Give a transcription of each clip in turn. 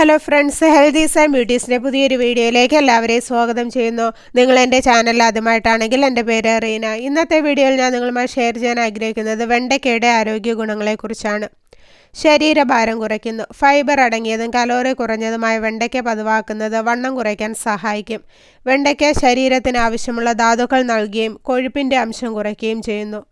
Hello friends healthies and ബ്യൂട്ടീസിന്റെ പുതിയൊരു വീഡിയോയിലേക്ക് എല്ലാവരെയും സ്വാഗതം ചെയ്യുന്നു. നിങ്ങൾ എന്റെ ചാനൽ ആദ്യമായിട്ടാണെങ്കിൽ എന്റെ പേര് റീന. ഇന്നത്തെ വീഡിയോയിൽ ഞാൻ നിങ്ങളുമായി ഷെയർ ചെയ്യാൻ ആഗ്രഹിക്കുന്നത് വെണ്ടയ്ക്കയുടെ ആരോഗ്യ ഗുണങ്ങളെക്കുറിച്ചാണ്. ശരീരഭാരം കുറയ്ക്കുന്നു. ഫൈബർ അടങ്ങിയതും കലോറി കുറഞ്ഞതുമായ വെണ്ടയ്ക്ക പതിവാക്കുന്നത് വണ്ണം കുറയ്ക്കാൻ സഹായിക്കും. വെണ്ടയ്ക്ക ശരീരത്തിന് ആവശ്യമുള്ള ധാതുക്കൾ നൽകുകയും കൊഴുപ്പിന്റെ അംശം കുറയ്ക്കുകയും ചെയ്യുന്നു.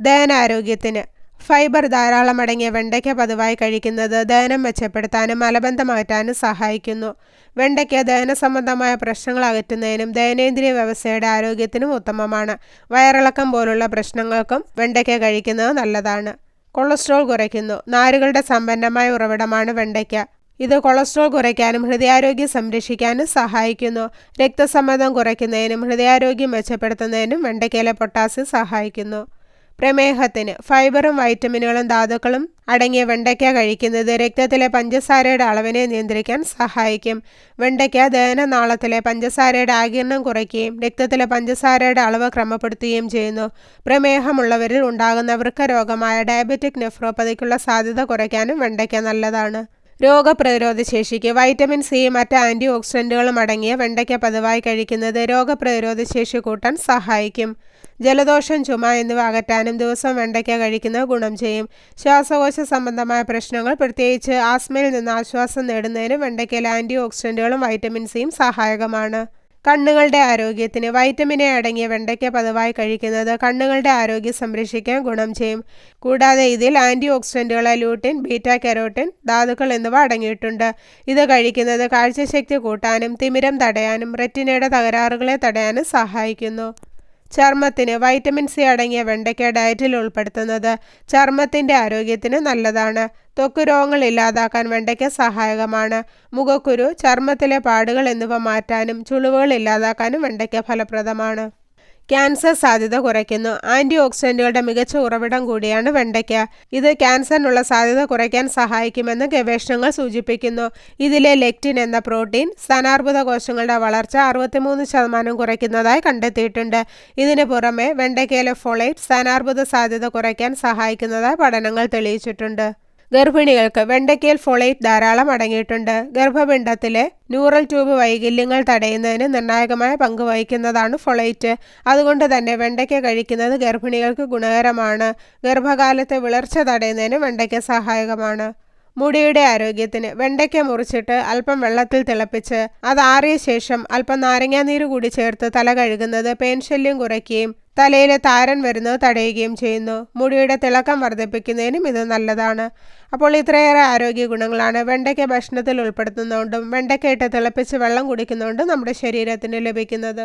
ദഹനാരോഗ്യത്തിന് ഫൈബർ ധാരാളം അടങ്ങിയ വെണ്ടയ്ക്ക പതിവായി കഴിക്കുന്നത് ദഹനം മെച്ചപ്പെടുത്താനും മലബന്ധം മാറ്റാനും സഹായിക്കുന്നു. വെണ്ടയ്ക്ക ദഹന സംബന്ധമായ പ്രശ്നങ്ങൾ അകറ്റുന്നതിനും ദഹനേന്ദ്രിയ വ്യവസ്ഥയുടെ ആരോഗ്യത്തിനും ഉത്തമമാണ്. വയറിളക്കം പോലുള്ള പ്രശ്നങ്ങൾക്കും വെണ്ടയ്ക്ക കഴിക്കുന്നത് നല്ലതാണ്. കൊളസ്ട്രോൾ കുറയ്ക്കുന്നു. നാരുകളുടെ സമ്പന്നമായ ഉറവിടമാണ് വെണ്ടയ്ക്ക. ഇത് കൊളസ്ട്രോൾ കുറയ്ക്കാനും ഹൃദയാരോഗ്യം സംരക്ഷിക്കാനും സഹായിക്കുന്നു. രക്തസമ്മർദ്ദം കുറയ്ക്കുന്നതിനും ഹൃദയാരോഗ്യം മെച്ചപ്പെടുത്തുന്നതിനും വെണ്ടയ്ക്കയിലെ പൊട്ടാസ്യം സഹായിക്കുന്നു. പ്രമേഹത്തിന് ഫൈബറും വൈറ്റമിനുകളും ധാതുക്കളും അടങ്ങിയ വെണ്ടയ്ക്ക കഴിക്കുന്നത് രക്തത്തിലെ പഞ്ചസാരയുടെ അളവിനെ നിയന്ത്രിക്കാൻ സഹായിക്കും. വെണ്ടയ്ക്ക ദഹനനാളത്തിലെ പഞ്ചസാരയുടെ ആകിരണം കുറയ്ക്കുകയും രക്തത്തിലെ പഞ്ചസാരയുടെ അളവ് ക്രമപ്പെടുത്തുകയും ചെയ്യുന്നു. പ്രമേഹമുള്ളവരിൽ ഉണ്ടാകുന്ന വൃക്കരോഗമായ ഡയബറ്റിക് നെഫ്രോപ്പതിക്കുള്ള സാധ്യത കുറയ്ക്കാനും വെണ്ടയ്ക്ക നല്ലതാണ്. രോഗപ്രതിരോധ ശേഷിക്ക് വൈറ്റമിൻ സി മറ്റ് ആന്റി ഓക്സിഡന്റുകളും അടങ്ങിയ വെണ്ടയ്ക്ക പതിവായി കഴിക്കുന്നത് രോഗപ്രതിരോധ ശേഷി കൂട്ടാൻ സഹായിക്കും. ജലദോഷം ചുമ എന്നിവ അകറ്റാനും ദിവസം വെണ്ടയ്ക്ക കഴിക്കുന്നത് ഗുണം ചെയ്യും. ശ്വാസകോശ സംബന്ധമായ പ്രശ്നങ്ങൾ പ്രത്യേകിച്ച് ആസ്മയിൽ നിന്ന് ആശ്വാസം നേടുന്നതിന് വെണ്ടയ്ക്കയിലെ ആന്റി ഓക്സിഡന്റുകളും വൈറ്റമിൻ സിയും സഹായകമാണ്. കണ്ണുകളുടെ ആരോഗ്യത്തിന് വൈറ്റമിൻ എ അടങ്ങിയ വെണ്ടയ്ക്ക പതിവായി കഴിക്കുന്നത് കണ്ണുകളുടെ ആരോഗ്യം സംരക്ഷിക്കാൻ ഗുണം ചെയ്യും. കൂടാതെ ഇതിൽ ആന്റി ഓക്സിഡന്റുകളായ ലൂട്ടിൻ ബീറ്റ കെരോട്ടിൻ ധാതുക്കൾ എന്നിവ അടങ്ങിയിട്ടുണ്ട്. ഇത് കഴിക്കുന്നത് കാഴ്ചശക്തി കൂട്ടാനും തിമിരം തടയാനും റെറ്റിനയുടെ തകരാറുകളെ തടയാനും സഹായിക്കുന്നു. ചർമ്മത്തിന് വൈറ്റമിൻ സി അടങ്ങിയ വെണ്ടയ്ക്ക ഡയറ്റിൽ ഉൾപ്പെടുത്തുന്നത് ചർമ്മത്തിന്റെ ആരോഗ്യത്തിന് നല്ലതാണ്. ത്വക്ക് രോഗങ്ങൾ ഇല്ലാതാക്കാൻ വെണ്ടയ്ക്ക സഹായകമാണ്. മുഖക്കുരു ചർമ്മത്തിലെ പാടുകൾ എന്നിവ മാറ്റാനും ചുളിവുകൾ ഇല്ലാതാക്കാനും വെണ്ടയ്ക്ക ഫലപ്രദമാണ്. ക്യാൻസർ സാധ്യത കുറയ്ക്കുന്നു. ആന്റി ഓക്സിഡന്റുകളുടെ മികച്ച ഉറവിടം കൂടിയാണ് വെണ്ടയ്ക്ക. ഇത് ക്യാൻസറിനുള്ള സാധ്യത കുറയ്ക്കാൻ സഹായിക്കുമെന്ന് ഗവേഷണങ്ങൾ സൂചിപ്പിക്കുന്നു. ഇതിലെ ലെക്റ്റിൻ എന്ന പ്രോട്ടീൻ സ്ഥാനാർബുദ കോശങ്ങളുടെ വളർച്ച അറുപത്തിമൂന്ന് ശതമാനം കുറയ്ക്കുന്നതായി കണ്ടെത്തിയിട്ടുണ്ട്. ഇതിന് പുറമെ വെണ്ടയ്ക്കയിലെ ഫോളേറ്റ് സ്ഥാനാർബുദ സാധ്യത കുറയ്ക്കാൻ സഹായിക്കുന്നതായി പഠനങ്ങൾ തെളിയിച്ചിട്ടുണ്ട്. ഗർഭിണികൾക്ക് വെണ്ടയ്ക്കയിൽ ഫോളേറ്റ് ധാരാളം അടങ്ങിയിട്ടുണ്ട്. ഗർഭപിണ്ഡത്തിലെ ന്യൂറൽ ട്യൂബ് വൈകല്യങ്ങൾ തടയുന്നതിന് നിർണായകമായ പങ്ക് വഹിക്കുന്നതാണ് ഫോളേറ്റ് അതുകൊണ്ട് തന്നെ വെണ്ടയ്ക്ക കഴിക്കുന്നത് ഗർഭിണികൾക്ക് ഗുണകരമാണ്. ഗർഭകാലത്തെ വിളർച്ച തടയുന്നതിന് വെണ്ടയ്ക്ക സഹായകമാണ്. മുടിയുടെ ആരോഗ്യത്തിന് വെണ്ടയ്ക്ക മുറിച്ചിട്ട് അല്പം വെള്ളത്തിൽ തിളപ്പിച്ച് അത് ആറിയ ശേഷം അല്പം നാരങ്ങാനീര് കൂടി ചേർത്ത് തല കഴുകുന്നത് പേൻശല്യം കുറയ്ക്കുകയും തലയിലെ താരൻ വരുന്നത് തടയുകയും ചെയ്യുന്നു. മുടിയുടെ തിളക്കം വർദ്ധിപ്പിക്കുന്നതിനും ഇത് നല്ലതാണ്. അപ്പോൾ ഇത്രയേറെ ആരോഗ്യ ഗുണങ്ങളാണ്. വെണ്ടയ്ക്ക ഭക്ഷണത്തിൽ ഉൾപ്പെടുത്തുന്നതുകൊണ്ടും വെണ്ടയ്ക്ക ഇട്ട് തിളപ്പിച്ച് വെള്ളം കുടിക്കുന്നതുകൊണ്ടും നമ്മുടെ ശരീരത്തിന് ലഭിക്കുന്നത്.